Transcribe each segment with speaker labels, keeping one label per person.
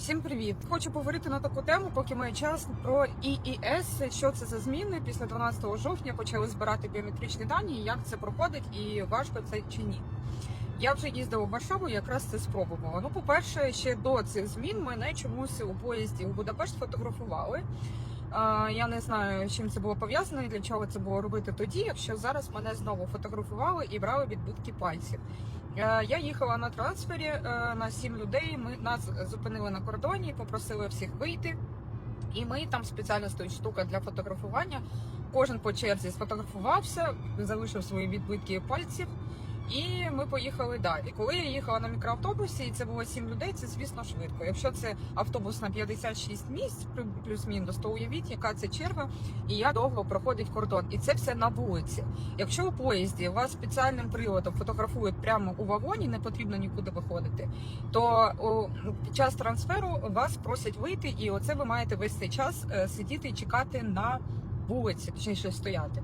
Speaker 1: Всім привіт! Хочу поговорити на таку тему, поки має час про ІІС. Що це за зміни після 12 жовтня почали збирати біометричні дані, як це проходить і важко це чи ні. Я вже їздила в Варшаву, якраз це спробувала. Ну, по-перше, ще до цих змін мене чомусь у поїзді у Будапешт фотографували. Я не знаю, з чим це було пов'язано і для чого це було робити тоді, якщо зараз мене знову фотографували і брали відбитки пальців. Е, Я їхала на трансфері е, на сім людей. Ми нас зупинили на кордоні, попросили всіх вийти. І ми там спеціально стоїть штука для фотографування. Кожен по черзі сфотографувався, залишив свої відбитки пальців. І ми поїхали далі. Коли я їхала на мікроавтобусі, і це було сім людей, це звісно швидко. Якщо це автобус на 56 місць, плю- плюс-мінус, то уявіть, яка це черга, і як довго проходить кордон. І це все на вулиці. Якщо у поїзді вас спеціальним приладом фотографують прямо у вагоні, не потрібно нікуди виходити, то під час трансферу вас просять вийти, і оце ви маєте весь цей час е, сидіти і чекати на вулиці, точніше стояти.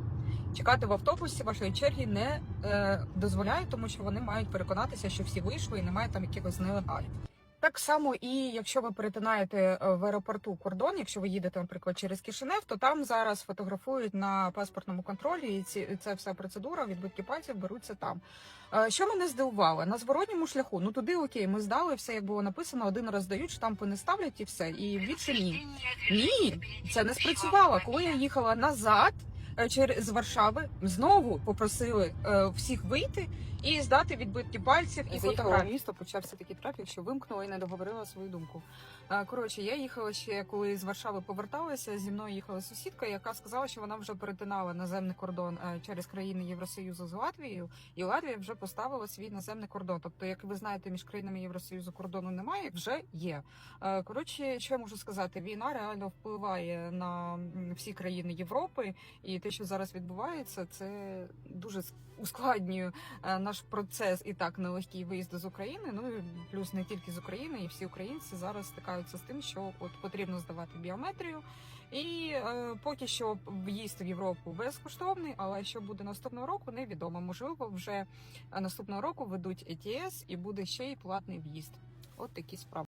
Speaker 1: Чекати в автобусі вашої черги не е, дозволяють, тому що вони мають переконатися, що всі вийшли і немає там якихось нелегалів. Так само, і якщо ви перетинаєте е, в аеропорту кордон, якщо ви їдете, наприклад, через Кишинев, то там зараз фотографують на паспортному контролі, і ці ця вся процедура відбитки пальців беруться там. Е, Що мене здивувало на зворотньому шляху? Ну туди окей, ми здали все, як було написано. Один раз дають, штампи не ставлять і все. І більше ні. Ні, це не спрацювало. Коли я їхала назад з Варшави, знову попросили е, всіх вийти і здати відбитки пальців і фотографії. Місто почався такий трафік, що вимкнула і не договорила свою думку. Е, Коротше, я їхала ще, коли з Варшави поверталася. Зі мною їхала сусідка, яка сказала, що вона вже перетинала наземний кордон е, через країни Євросоюзу з Латвією, і Латвія вже поставила свій наземний кордон. Тобто, як ви знаєте, між країнами Євросоюзу кордону немає, вже є. Е, Коротше, що я можу сказати? Війна реально впливає на всі країни Європи, і те, що зараз відбувається, це дуже ускладнює е, наш процес і так нелегкий виїзд з України. Ну і плюс не тільки з України, і всі українці зараз стикаються з тим, що от потрібно здавати біометрію. І е, поки що в'їзд в Європу безкоштовний, але що буде наступного року, невідомо. Можливо, вже е, наступного року ведуть ETS і буде ще й платний в'їзд. От такі справи.